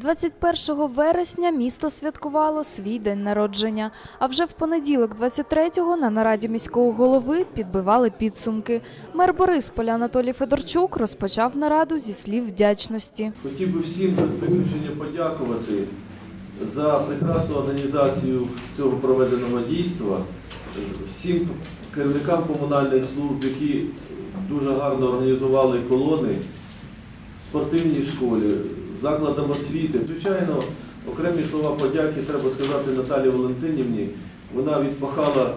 21 вересня місто святкувало свій день народження. А вже в понеділок, 23-го, на нараді міського голови підбивали підсумки. Мер Борисполя Анатолій Федорчук розпочав нараду зі слів вдячності. Хотів би всім без подякувати за прекрасну організацію цього проведеного дійства, всім керівникам комунальних служб, які дуже гарно організували колони, спортивній школі, закладам освіти. Звичайно, окремі слова подяки треба сказати Наталії Валентинівні. Вона відпахала,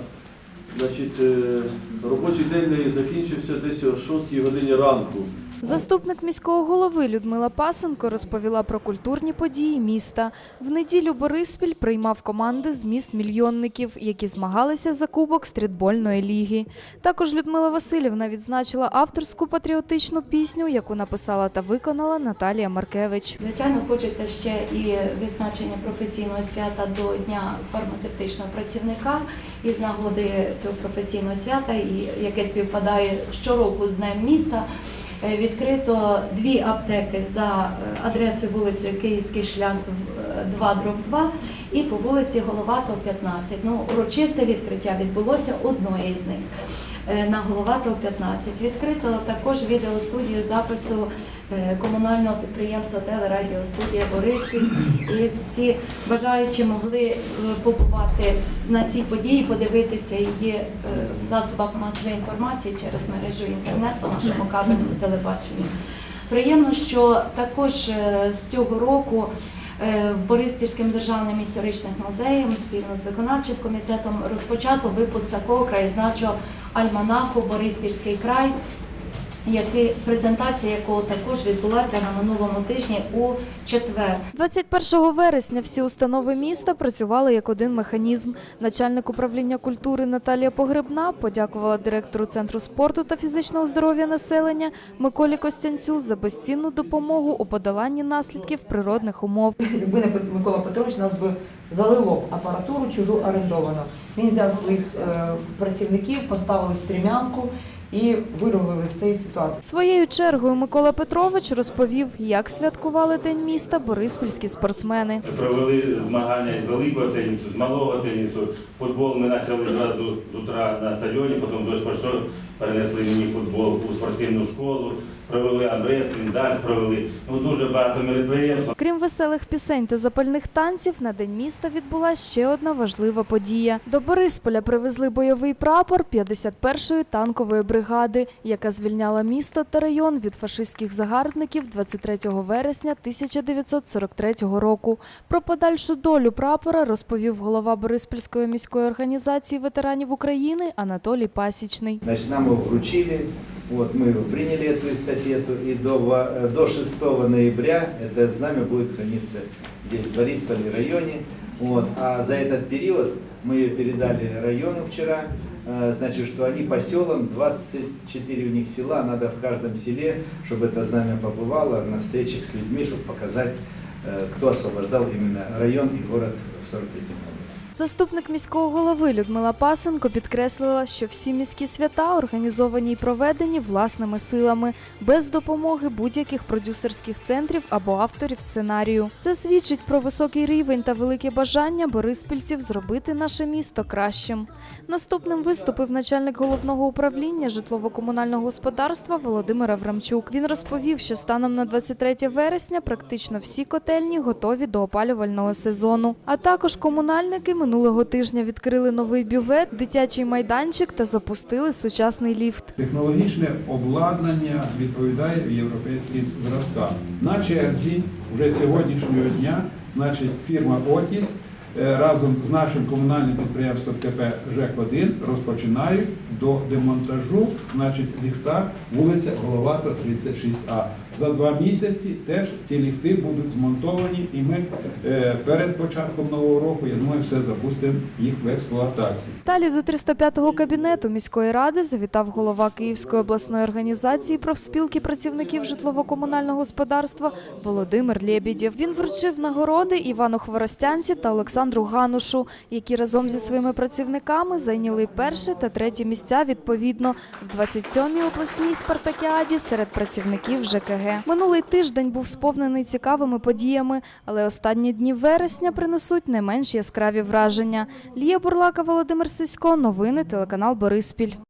значить, е, робочий день неї закінчився десь о 6 годині ранку. Заступник міського голови Людмила Пасенко розповіла про культурні події міста. В неділю Бориспіль приймав команди з міст мільйонників, які змагалися за кубок стрітбольної ліги. Також Людмила Васильівна відзначила авторську патріотичну пісню, яку написала та виконала Наталія Маркевич. Звичайно, хочеться ще і відзначення професійного свята до Дня фармацевтичного працівника. І з нагоди цього професійного свята, яке співпадає щороку з Днем міста, відкрито дві аптеки за е, адресою вулицею Київський шлях 2 дроб 2 і по вулиці Головатого 15. Ну, урочисте відкриття відбулося одної з них е, на Головатого 15. Відкрито також відеостудію запису е, комунального підприємства телерадіостудія Бориспіль. І всі бажаючі могли е, побувати на цій події, подивитися її в засобах масової інформації через мережу інтернет по нашому кабельному телебаченню. Приємно, що також з цього року Бориспільським державним історичним музеєм спільно з виконавчим комітетом розпочато випуск такого краєзнавчого альманаху Бориспільський край, який, презентація якого також відбулася на минулому тижні у четвер. 21 вересня всі установи міста працювали як один механізм. Начальник управління культури Наталія Погребна подякувала директору Центру спорту та фізичного здоров'я населення Миколі Костянцю за безцінну допомогу у подоланні наслідків природних умов. Якби не Микола Петрович, нас би залило б апаратуру чужу орендовану. Він взяв своїх е, працівників, поставили стрімянку і вирулили з цієї ситуації. Своєю чергою Микола Петрович розповів, як святкували День міста бориспільські спортсмени. Провели змагання з великого тенісу, з малого тенісу. Футбол ми почали зразу з утра на стадіоні, потім дощ пішов, перенесли мені футбол у спортивну школу, провели абресинг, данс провели. Ну, дуже багато мероприємств. Крім веселих пісень та запальних танців, на День міста відбулася ще одна важлива подія. До Борисполя привезли бойовий прапор 51-ї танкової бригади, яка звільняла місто та район від фашистських загарбників 23 вересня 1943 року. Про подальшу долю прапора розповів голова Бориспільської міської організації ветеранів України Анатолій Пасічний. Значит, нам вручили, вот, мы приняли, эту эстафету, и до, э, до 6 ноября это знамя будет храниться здесь, в Борисполе районе. Вот, а за этот период мы ее передали району вчера, э, значит, что они по селам, 24 у них села, надо в каждом селе, чтобы это знамя побывало на встречах с людьми, чтобы показать, э, кто освобождал именно район и город в 43 году. Заступник міського голови Людмила Пасенко підкреслила, що всі міські свята організовані і проведені власними силами, без допомоги будь-яких продюсерських центрів або авторів сценарію. Це свідчить про високий рівень та велике бажання бориспільців зробити наше місто кращим. Наступним виступив начальник головного управління житлово-комунального господарства Володимир Аврамчук. Він розповів, що станом на 23 вересня практично всі котельні готові до опалювального сезону. А також комунальники минулого тижня відкрили новий бювет, дитячий майданчик та запустили сучасний ліфт. Технологічне обладнання відповідає європейським зразкам. На черзі вже сьогоднішнього дня, значить, фірма Отіс разом з нашим комунальним підприємством КП ЖЕК-1 розпочинають до демонтажу, значить, ліфта вулиця Головато 36А. За два місяці теж ці ліфти будуть змонтовані, і ми е, перед початком нового року, я думаю, все запустимо їх в експлуатацію. Далі до 305-го кабінету міської ради завітав голова Київської обласної організації профспілки працівників житлово-комунального господарства Володимир Лєбідєв. Він вручив нагороди Івану Хворостянці та Олександру Олександру Ганушу, які разом зі своїми працівниками зайняли перше та третє місця відповідно в 27-й обласній спартакіаді серед працівників ЖКГ. Минулий тиждень був сповнений цікавими подіями, але останні дні вересня принесуть не менш яскраві враження. Лія Бурлака, Володимир Сисько, новини телеканал Бориспіль.